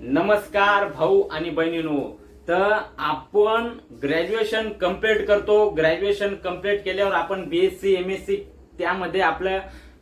नमस्कार भाऊ आणि बहिणीनो. तर आपण ग्रॅज्युएशन कंप्लीट करतो. ग्रॅज्युएशन कंप्लीट केल्यावर आपण बीएससी एम एस सी त्यामध्ये आपलं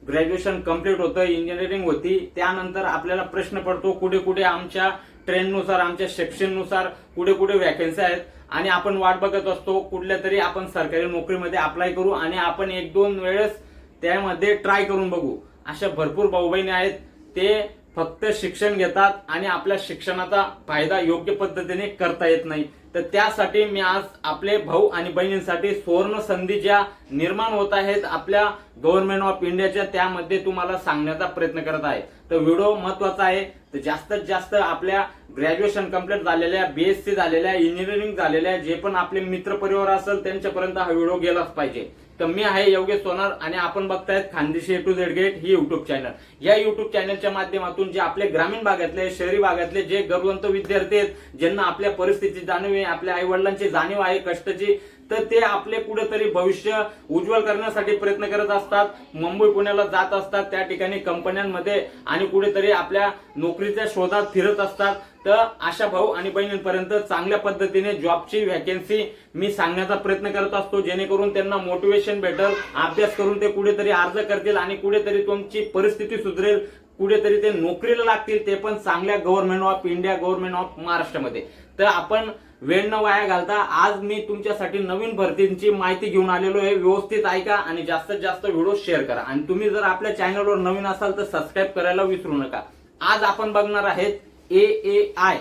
ग्रॅज्युएशन कंप्लीट होतं इंजिनिअरिंग होती. त्यानंतर आपल्याला प्रश्न पडतो कुठे कुठे आमच्या ट्रेंडनुसार आमच्या सेक्शननुसार कुठे कुठे वॅकन्सी आहेत. आणि आपण वाट बघत असतो कुठल्या तरी आपण सरकारी नोकरीमध्ये अप्लाय करू आणि आपण एक दोन वेळेस त्यामध्ये ट्राय करून बघू. अशा भरपूर भाऊ बहिणी आहेत. ते फक्त शिक्षण घेतात आणि आपल्या शिक्षणाचा फायदा योग्य पद्धतीने करता येत नाही. तर त्यासाठी मी आज आपले भाऊ आणि बहिणींसाठी सुवर्ण संधी ज्या निर्माण होत आहेत आपल्या गव्हर्नमेंट ऑफ इंडियाच्या त्यामध्ये तुम्हाला सांगण्याचा प्रयत्न करत आहे. तर व्हिडिओ महत्त्वाचा आहे. तर जास्तीत जास्त आपल्या ग्रॅज्युएशन कंप्लीट झालेल्या बीएससी झालेल्या इंजिनिअरिंग झालेल्या जे पण आपले मित्र परिवार असेल त्यांच्यापर्यंत हा व्हिडिओ गेलाच पाहिजे. तर मी आहे योगेश सोनार आणि आपण बघतायत Khandeshi A to Z gate he YouTube channel या युट्यूब चॅनलच्या माध्यमातून जे आपले ग्रामीण भागातले शहरी भागातले जे गरवंत विद्यार्थी आहेत ज्यांना आपल्या परिस्थितीची जाणीव आहे आपल्या आई वडिलांची जाणीव आहे कष्टाची तर ते आपले कुठेतरी भविष्य उज्ज्वल करण्यासाठी प्रयत्न करत असतात. मुंबई पुण्याला जात असतात. त्या ठिकाणी कंपन्यांमध्ये आणि कुठेतरी आपल्या नोकरीच्या शोधात फिरत असतात. तर अशा भाऊ आणि बहिणींपर्यंत चांगल्या पद्धतीने जॉबची व्हॅकन्सी मी सांगण्याचा प्रयत्न करत असतो. जेणेकरून त्यांना मोटिवेशन भेटल अभ्यास करून ते कुठेतरी अर्ज करतील आणि कुठेतरी तुमची परिस्थिती सुधरेल. कुठेतरी ते नोकरीला लागतील. ते पण चांगल्या government of India government of महाराष्ट्रामध्ये तर आपण वेळ न वाया घालता आज मी तुमच्यासाठी नवीन भरतींची माहिती घेऊन आलेलो आहे. व्यवस्थित ऐका आणि जास्तीत जास्त व्हिडिओ शेअर करा. आणि तुम्ही जर आपल्या चॅनलवर नवीन असाल तर सबस्क्राईब करायला विसरू नका. आज आपण बघणार आहेत ए ए आय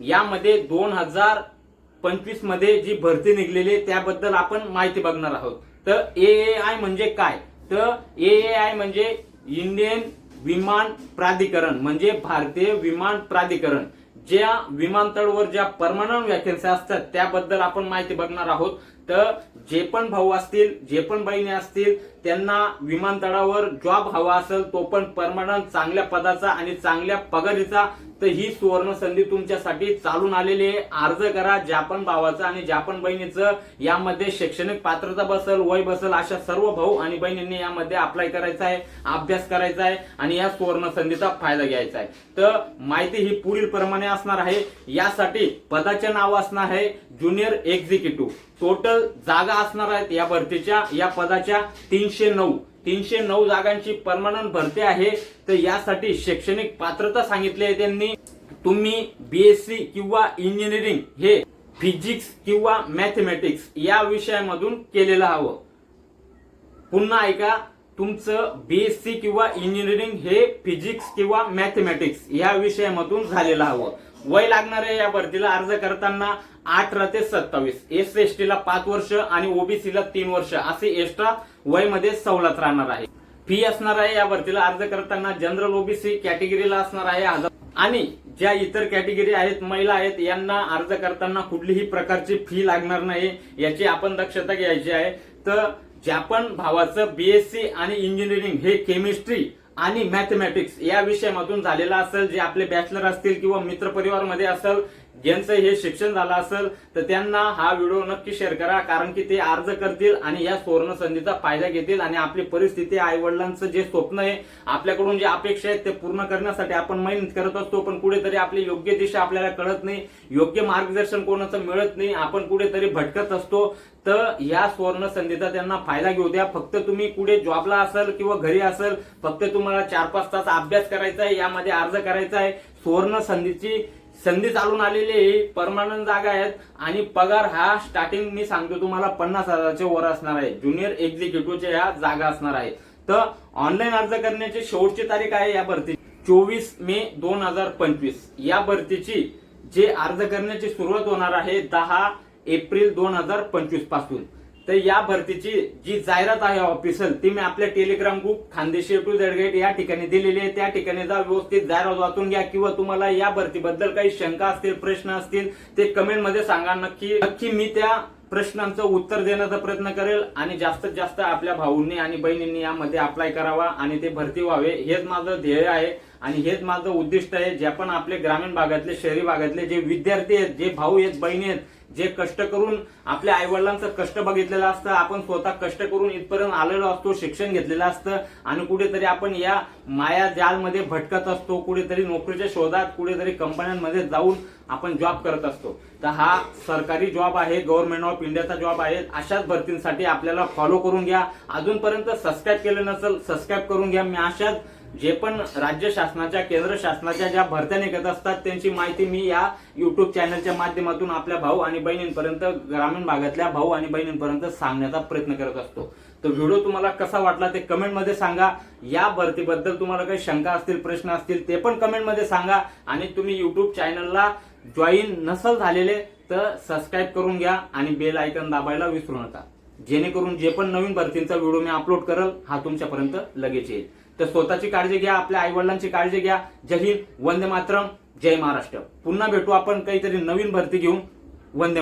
यामध्ये दोन हजार पंचवीसमध्ये जी भरती निघलेली आहे त्याबद्दल आपण माहिती बघणार आहोत. तर ए ए आय म्हणजे काय? तर ए ए आय म्हणजे इंडियन विमान प्राधिकरण म्हणजे भारतीय विमान प्राधिकरण. ज्या विमानतळावर ज्या परमानंट व्हॅकन्सी असतात त्याबद्दल आपण माहिती बघणार आहोत. तर जे पण भाऊ असतील जे पण बहिणी असतील त्यांना विमानतळावर जॉब हवा असेल तो पण परमनंट चांगल्या पदाचा आणि चांगल्या पगारीचा तर ही सुवर्ण संधी तुमच्यासाठी चालून आलेली आहे. अर्ज करा जापान भावाचं आणि जापान बहिणीचं. यामध्ये शैक्षणिक पात्रता बसल वय बसल अशा सर्व भाऊ आणि बहिणींनी यामध्ये अप्लाय करायचा आहे अभ्यास करायचा आहे आणि या सुवर्ण संधीचा फायदा घ्यायचा आहे. तर माहिती ही पुढील प्रमाणे असणार आहे. यासाठी पदाचे नाव असणार आहे ज्युनियर एक्झिक्युटिव्ह टोटल जागा असणार आहेत या भरतीच्या या पदाच्या तीनशे नऊ. तीनशे नऊ जागांची परमानंट भरती आहे. तर यासाठी शैक्षणिक पात्रता सांगितली आहे त्यांनी. तुम्ही बीएससी किंवा इंजिनिअरिंग हे फिजिक्स किंवा मॅथमॅटिक्स या विषयामधून केलेलं हवं. पुन्हा ऐका. तुमचं बीएससी किंवा इंजिनिअरिंग हे फिजिक्स किंवा मॅथमॅटिक्स या विषयामधून झालेलं हवं. वय लागणार आहे या भरतीला अर्ज करताना अठरा ते सत्तावीस एस एस टी ला पाच वर्ष आणि ओबीसी ला तीन वर्ष असे एक्स्ट्रा वयमध्ये सवलत राहणार आहे. फी असणार आहे या भरतीला अर्ज करताना जनरल ओबीसी कॅटेगरीला असणार आहे हजार. आणि ज्या इतर कॅटेगरी आहेत महिला आहेत यांना अर्ज करताना कुठलीही प्रकारची फी लागणार नाही याची आपण दक्षता घ्यायची आहे. तर ज्या पण भावाचं बीएससी आणि इंजिनिअरिंग हे केमिस्ट्री आणि मॅथमॅटिक्स या विषयामधून झालेलं असेल जे आपले बॅचलर असतील किंवा मित्रपरिवारमध्ये असेल ज्यांचं हे शिक्षण झालं असेल तर त्यांना हा व्हिडिओ नक्की शेअर करा कारण की ते अर्ज करतील आणि या सुवर्ण संधीचा फायदा घेतील आणि आपली परिस्थिती आई वडिलांचं जे स्वप्न आहे आपल्याकडून जे अपेक्षा आहेत ते पूर्ण करण्यासाठी आपण मेहनत करत असतो पण कुठेतरी आपली योग्य दिशा आपल्याला कळत नाही योग्य मार्गदर्शन कोणाचं मिळत नाही आपण कुठेतरी भटकत असतो. तर या सुवर्ण संधीचा त्यांना फायदा घेऊ द्या. फक्त तुम्ही कुठे जॉबला असेल किंवा घरी असेल फक्त तुम्हाला चार पाच तास अभ्यास करायचा आहे यामध्ये अर्ज करायचा आहे. सुवर्ण संधीची संधी चालून आलेली आहे परमानंट जागा आहेत. आणि पगार हा स्टार्टिंग मी सांगतो तुम्हाला पन्नास हजारच्या वर असणार आहे. ज्युनियर एक्झिक्युटिव्हच्या या जागा असणार आहे. तर ऑनलाईन अर्ज करण्याची शेवटची तारीख आहे या भरती चोवीस मे दोन हजार पंचवीस. या भरतीची जे अर्ज करण्याची सुरुवात होणार आहे दहा एप्रिल दोन हजार पंचवीसपासून. तर या भरतीची जी जाहिरात आहे ऑफिशियल ती मी आपल्या Telegram group Khandeshi to Z gate या ठिकाणी दिलेली आहे. त्या ठिकाणी जा व्यवस्थित जाहिरात वाचून घ्या किंवा तुम्हाला या भरतीबद्दल काही शंका असतील प्रश्न असतील ते कमेंटमध्ये सांगा. नक्की नक्की मी त्या प्रश्नांचं उत्तर देण्याचा प्रयत्न करेल आणि जास्तीत जास्त आपल्या भाऊंनी आणि बहिणींनी यामध्ये अप्लाय करावा आणि ते भरती व्हावे. हेच माझं ध्येय आहे. आणि हेच माझं उद्दिष्ट आहे जे पण आपले ग्रामीण भागातले शहरी भागातले जे विद्यार्थी आहेत जे भाऊ आहेत बहिणी आहेत जे कष्ट करून आपल्या आईवडिलांचं कष्ट बघितलेलं असतं आपण स्वतः कष्ट करून इथपर्यंत आलेलो असतो शिक्षण घेतलेलं असतं आणि कुठेतरी आपण या माया जालमध्ये भटकत असतो कुठेतरी नोकरीच्या शोधात कुठेतरी कंपन्यांमध्ये जाऊन आपण जॉब करत असतो. तर हा सरकारी जॉब आहे गव्हर्नमेंट ऑफ इंडियाचा जॉब आहे अशाच भरतींसाठी आपल्याला फॉलो करून घ्या. अजूनपर्यंत सबस्क्राईब केलं नसेल सबस्क्राईब करून घ्या. मी अशाच जे पण राज्य शासनाच्या केंद्र शासनाच्या ज्या भरत्या निघत असतात त्यांची माहिती मी या युट्यूब चॅनलच्या माध्यमातून आपल्या भाऊ आणि बहिणींपर्यंत ग्रामीण भागातल्या भाऊ आणि बहिणींपर्यंत सांगण्याचा प्रयत्न करत असतो. तर व्हिडिओ तुम्हाला कसा वाटला ते कमेंटमध्ये सांगा. या भरतीबद्दल तुम्हाला काही शंका असतील प्रश्न असतील ते पण कमेंटमध्ये सांगा. आणि तुम्ही युट्यूब चॅनलला जॉईन नसल झालेले तर सबस्क्राईब करून घ्या आणि बेल आयकन दाबायला विसरू नका. जेणेकरून जे पण नवीन भरतींचा व्हिडिओ मी अपलोड करेल हा तुमच्यापर्यंत लगेच येईल. तर स्वतःची काळजी घ्या आपल्या आई वडिलांची काळजी घ्या. जय हिंद वंदे मातरम जय महाराष्ट्र. पुन्हा भेटू आपण काहीतरी नवीन भरती घेऊन. वंदे